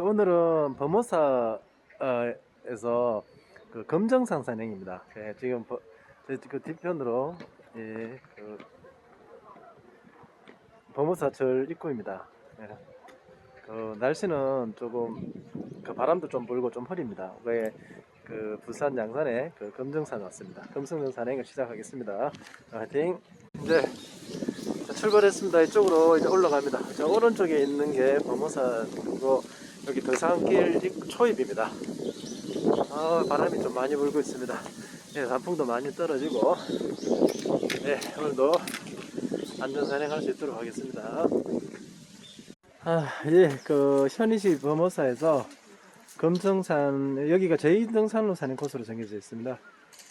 오늘은 범호사에서 그 검정산 산행입니다. 예, 지금 버, 저그 뒤편으로 예, 그 범호사절 입구입니다. 예. 그 날씨는 조금 그 바람도 좀 불고 좀 흐립니다. 왜 그 부산 양산에 그 검정산 왔습니다. 검정산 산행을 시작하겠습니다. 자, 화이팅! 이제 자, 출발했습니다. 이쪽으로 이제 올라갑니다. 자, 오른쪽에 있는 게 범호산이고 여기 더산길 입- 초입입니다. 아, 바람이 좀 많이 불고 있습니다. 네, 단풍도 많이 떨어지고 네, 오늘도 안전산행할 수 있도록 하겠습니다. 아, 예, 그 현이시 범호사에서 금성산 여기가 제2등산로 산행 코스로 정해져 있습니다.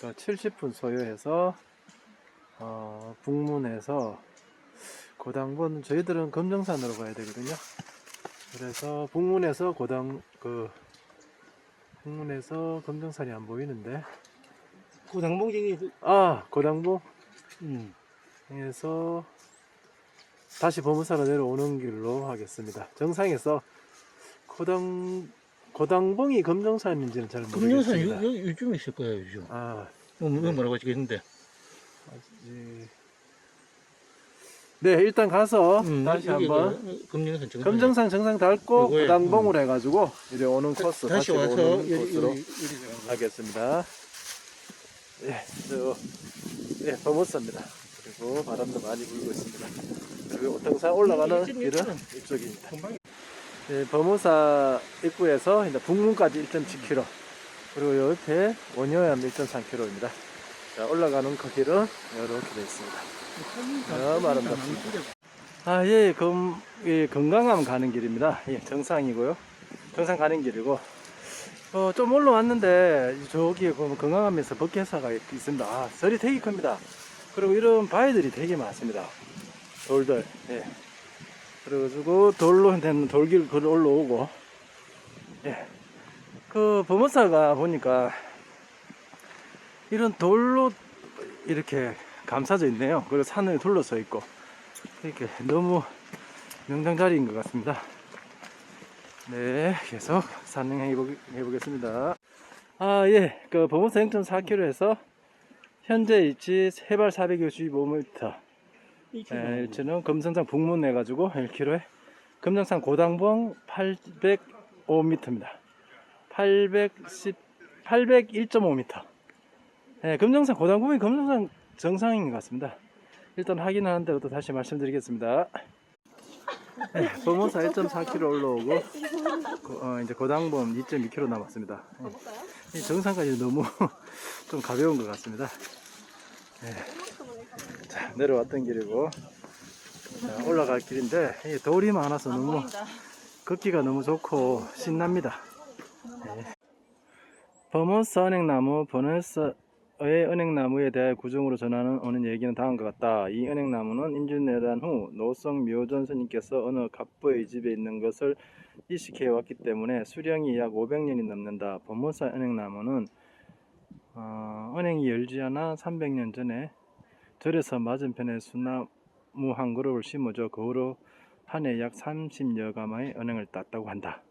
그 70분 소요해서 어, 북문에서 고당본 저희들은 금정산으로 가야 되거든요. 그래서 북문에서 고당 그 북문에서 금정산이 안 보이는데 고당봉쟁이 아 고당봉에서 음. 다시 범사로 내려오는 길로 하겠습니다. 정상에서 고당 고당봉이 금정산인지는 잘 모르겠습니다. 요, 요, 요즘에 있을 거예요 요즘 아 어, 뭐, 뭐라고 하시겠는데 아직 네 일단 가서 음, 다시 여기, 한번 여기, 금룡산 정상 금정산 정상 요거에, 고당봉으로 해가지고 이제 오는 코스 다시 와서 오는 여기 코스로 여기 여기 하겠습니다. 예, 저, 예, 범호사입니다. 그리고 바람도 많이 불고 있습니다. 그리고 등산 올라가는 길은 있잖아. 이쪽입니다. 금방 예, 범호사 입구에서 이제 북문까지 1.7km, 그리고 옆에 원효암 1.3km입니다. 자, 올라가는 그 길은 이렇게 되어 있습니다. 너무 아름답습니다. 아, 예, 검, 예, 건강함 가는 길입니다. 예, 정상이고요. 정상 가는 길이고, 어, 좀 올라왔는데, 저기에 보면 건강함에서 법계사가 있습니다. 아, 설이 되게 큽니다. 그리고 이런 바위들이 되게 많습니다. 돌들, 예. 그래가지고 돌로 된 돌길 걸 올라오고, 예. 그, 범어사가 보니까, 이런 돌로 이렇게 감싸져 있네요. 그리고 산을 둘러서 있고, 이렇게 너무 명당 자리인 것 같습니다. 네, 계속 산행해 보겠습니다. 아, 예, 그 범호사 0.4km에서 현재 위치 해발 465m, 예, 일치는 금성산 북문 내가지고 1km에 금정산 고당봉 805m입니다. 810, 801.5m. 예, 금정산 고당봉이 금정산 정상인 것 같습니다. 일단 확인하는 대로 또 다시 말씀드리겠습니다. 네, 범호사 1.4km 올라오고 고- 어, 이제 고당봉 2.2km 남았습니다. 예, 이 정상까지 너무 좀 가벼운 것 같습니다. 예. 자, 내려왔던 길이고 자, 올라갈 길인데 이 돌이 많아서 너무 걷기가 너무 좋고 신납니다. 예. 범호사 은행나무 버너스 의 은행나무에 대해 구종으로 전하는 오는 얘기는 다음과 같다. 이 은행나무는 인준내란 후 노성 묘전 스님께서 어느 갑부의 집에 있는 것을 이식해 왔기 때문에 수령이 약 500년이 넘는다. 범호사 은행나무는 어, 은행이 열지 않아 300년 전에 절에서 맞은편에 수나무 한 그룹을 심어줘 그 후로 한 해 약 30여 가마의 은행을 땄다고 한다.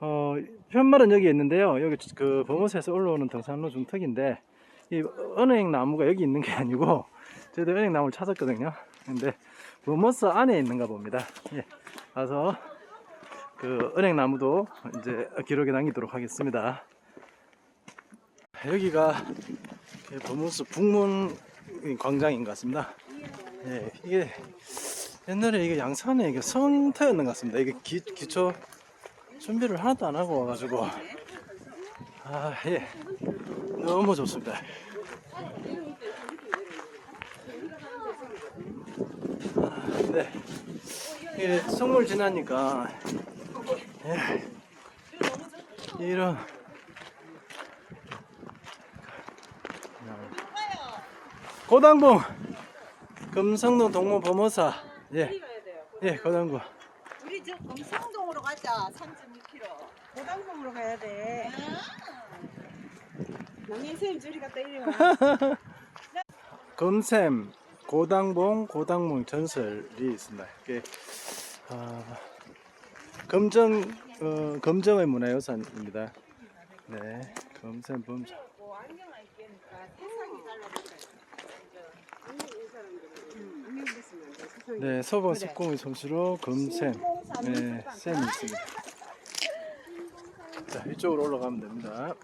어, 편말은 여기 있는데요. 여기 그 범호사에서 올라오는 등산로 중 특인데 이 은행 나무가 여기 있는 게 아니고 저희도 은행 나무를 찾았거든요. 근데 범호사 안에 있는가 봅니다. 예. 가서 그 은행 나무도 이제 기록에 남기도록 하겠습니다. 여기가 그 범호사 북문 광장인 것 같습니다. 예, 이게 옛날에 이게 양산에 이게 성터였는 것 같습니다. 이게 기, 기초 준비를 하나도 안 하고 와가지고 아 예 너무 좋습니다. 아, 네 이게 성물 지나니까 예 이런 고당봉 금성동 동문 범호사 예? 예, 고당봉 우리 저 금성동으로 가자. 3.2km. 고당봉으로 가야 돼. 남 인 선생님 저리 갔다 이리 와. 금샘 고당봉 고당봉 전설이 있습니다. 이게 아, 금정 어, 검정의 문화유산입니다. 네, 검정 범정. 네, 서번 석공의 솜씨로 검샘, 네, 샘이 있습니다. 자, 이쪽으로 올라가면 됩니다.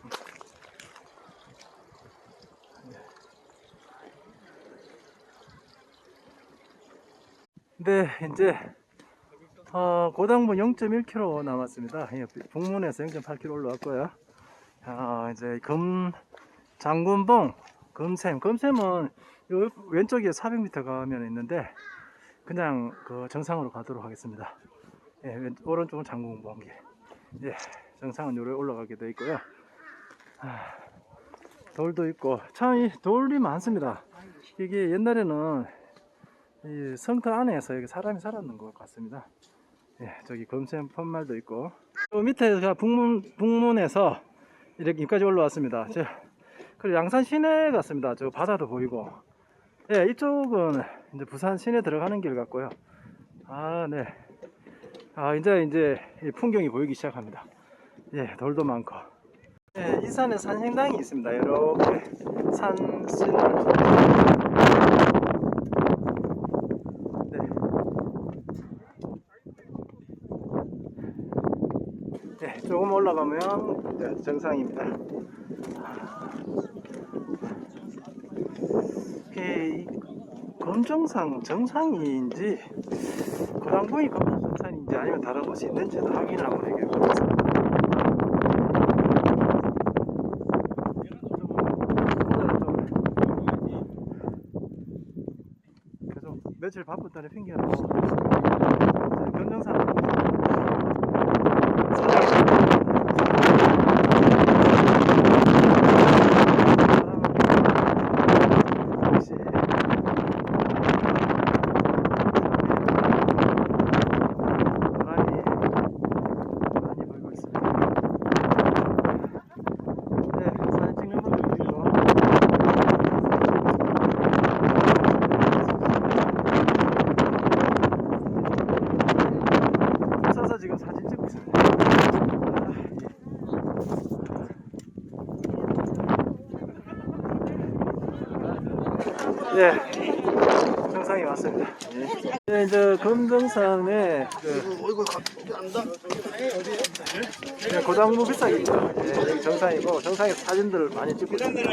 네, 이제 어, 고당분 0.1km 남았습니다. 예, 북문에서 0.8km 올라왔고요. 아, 이제 검 장군봉 검샘 검샘은 요 왼쪽에 400m 가면 있는데 그냥 그 정상으로 가도록 하겠습니다. 예, 왼, 오른쪽은 장군봉길. 예, 정상은 요래 올라가게 되어 있고요. 아, 돌도 있고 참 이 돌이 많습니다. 이게 옛날에는 이 성터 안에서 여기 사람이 살았는 것 같습니다. 예, 저기 검샘 펀말도 있고 저 밑에 제가 북문 북문에서 이렇게 여기까지 올라왔습니다. 저, 그리고 양산 시내 같습니다. 저 바다도 보이고 예, 이쪽은 이제 부산 시내 들어가는 길 같고요. 아, 네. 아, 이제 이제 이 풍경이 보이기 시작합니다. 예, 돌도 많고. 예, 이 산에 산행당이 있습니다. 이렇게 산 신을 네. 네, 조금 올라가면 네, 정상입니다. 이 검정상 정상인지 고당봉이 검정산인지 아니면 다른 곳이 있는지도 확인을 한번 해보겠습니다. 며칠 바쁘다는 핑계로 변정산 역시 많이 많이 보이고 있습니다. 네, 사진 찍는 분들도 있고. 서서 지금 사진 찍고 있습니다. 예, 정상이 왔습니다. 예. 네, 이제 검정산에 그 네, 고당무 비싸겠죠. 예, 여기 정상이고 정상에서 사진들을 많이 찍고 있습니다.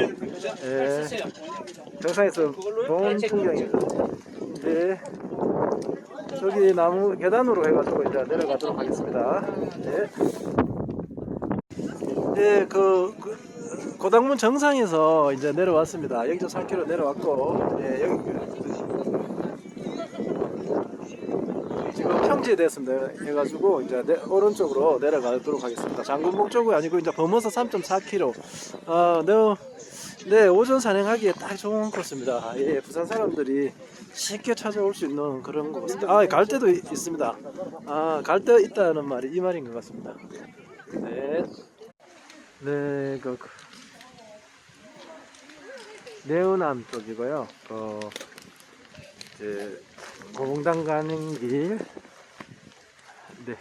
예, 정상에서 본 풍경입니다. 이제 저기 나무 계단으로 해가지고 이제 내려가도록 하겠습니다. 예. 예, 그, 그 고당문 정상에서 이제 내려왔습니다. 여기서 3km 내려왔고, 예, 여기 지금 평지됐습니다. 해가지고 이제 내- 오른쪽으로 내려가도록 하겠습니다. 장군봉 쪽이 아니고 이제 범어서 3.4km. 아, 네, 네, 오전 산행하기에 딱 좋은 코스입니다. 예, 부산 사람들이 쉽게 찾아올 수 있는 그런 곳. 아, 갈 있- 있습니다. 아, 갈 때 있다는 말이 이 말인 것 같습니다. 네. 네, 그, 그 내운암 쪽이고요. 어, 이제 고봉당 가는 길, 네,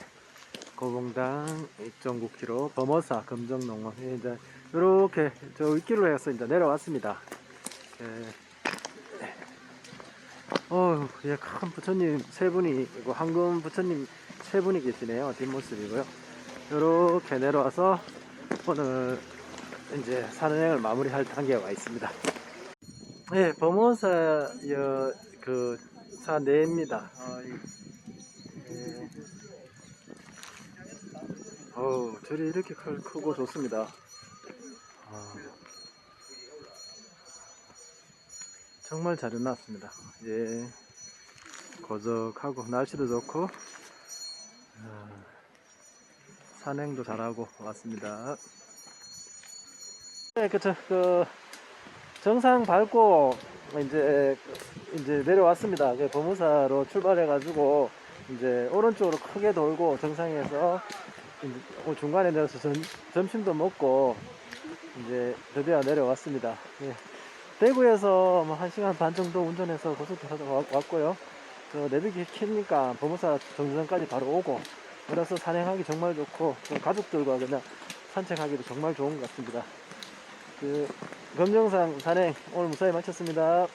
고봉당 2.9km, 범어사 금정농원 예, 이제 이렇게 저 윗길로 해서 이제 내려왔습니다. 예. 어, 예, 큰 부처님 세 분이, 이거 황금 부처님 세 분이 계시네요. 뒷모습이고요. 이렇게 내려와서 오늘 이제 산행을 마무리할 단계에 와 있습니다. 네, 범원사 여, 그 사내입니다. 어, 이, 예. 어우, 절이 이렇게 크, 크고 좋습니다. 아, 정말 잘 해놨습니다. 예, 고적하고 날씨도 좋고 아, 산행도 잘하고 왔습니다. 네, 그쵸. 그 정상 밟고 이제 이제 내려왔습니다. 그 범무사로 출발해가지고 이제 오른쪽으로 크게 돌고 정상에서 중간에 내려서 점, 점심도 먹고 이제 드디어 내려왔습니다. 예. 대구에서 뭐 1시간 반 정도 운전해서 고속도로 왔고요. 저 내비기 키니까 범무사 정류장까지 바로 오고 그래서 산행하기 정말 좋고 가족들과 그냥 산책하기도 정말 좋은 것 같습니다. 그 검정산 산행 오늘 무사히 마쳤습니다.